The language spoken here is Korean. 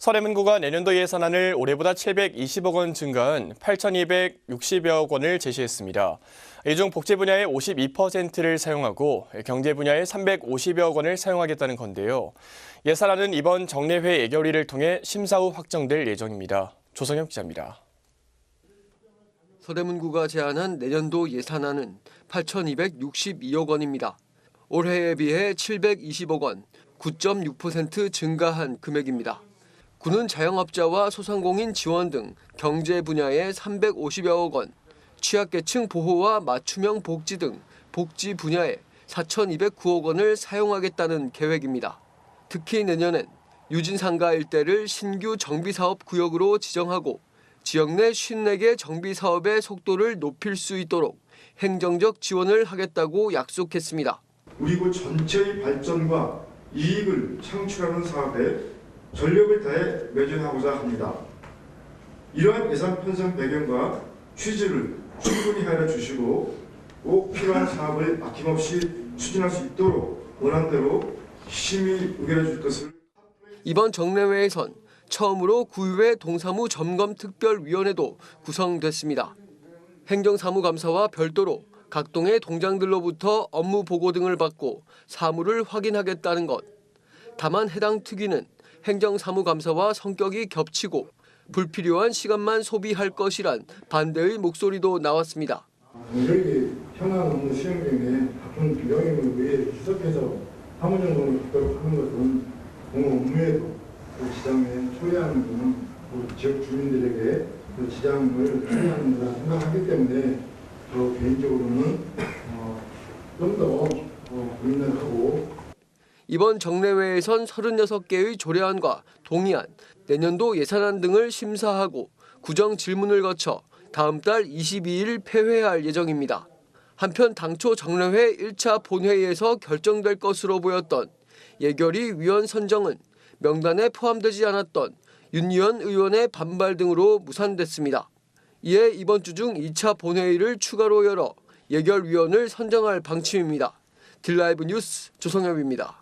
서대문구가 내년도 예산안을 올해보다 720억 원 증가한 8,260여억 원을 제시했습니다. 이 중 복지 분야의 52%를 사용하고 경제 분야의 350여억 원을 사용하겠다는 건데요. 예산안은 이번 정례회 예결위를 통해 심사 후 확정될 예정입니다. 조성혁 기자입니다. 서대문구가 제안한 내년도 예산안은 8,262억 원입니다. 올해에 비해 720억 원, 9.6% 증가한 금액입니다. 구는 자영업자와 소상공인 지원 등 경제 분야에 350여억 원, 취약계층 보호와 맞춤형 복지 등 복지 분야에 4,209억 원을 사용하겠다는 계획입니다. 특히 내년엔 유진상가 일대를 신규 정비사업 구역으로 지정하고 지역 내 54개 정비 사업의 속도를 높일 수 있도록 행정적 지원을 하겠다고 약속했습니다. 우리 구 전체의 발전과 이익을 창출하는 사업에 전력을 다해 매진하고자 합니다. 이러한 예산 편성 배경과 취지를 충분히 헤아려 주시고 꼭 필요한 사업을 아낌없이 추진할 수 있도록 원안대로 심히 의결해 줄 것을 이번 정례회에선 처음으로 구의회 동사무 점검 특별위원회도 구성됐습니다. 행정사무감사와 별도로 각 동의 동장들로부터 업무 보고 등을 받고 사무를 확인하겠다는 것. 다만 해당 특위는 행정사무감사와 성격이 겹치고 불필요한 시간만 소비할 것이란 반대의 목소리도 나왔습니다. 여기 현안 업무 수행 중에 바쁜 비용임을 위해 희석해서 사무점검을 받도록 하는 것은 공업 업무에도 그 지장에 초래하는 것은 그 지역 주민들에게 그 지장을 초래하는 거라 생각하기 때문에 저 개인적으로는 어, 좀더 어, 고민을 하고 이번 정례회에선 36개의 조례안과 동의안, 내년도 예산안 등을 심사하고 구정 질문을 거쳐 다음 달 22일 폐회할 예정입니다. 한편 당초 정례회 1차 본회의에서 결정될 것으로 보였던 예결위 위원 선정은 명단에 포함되지 않았던 윤희원 의원의 반발 등으로 무산됐습니다. 이에 이번 주 중 2차 본회의를 추가로 열어 예결위원을 선정할 방침입니다. 딜라이브 뉴스 조성엽입니다.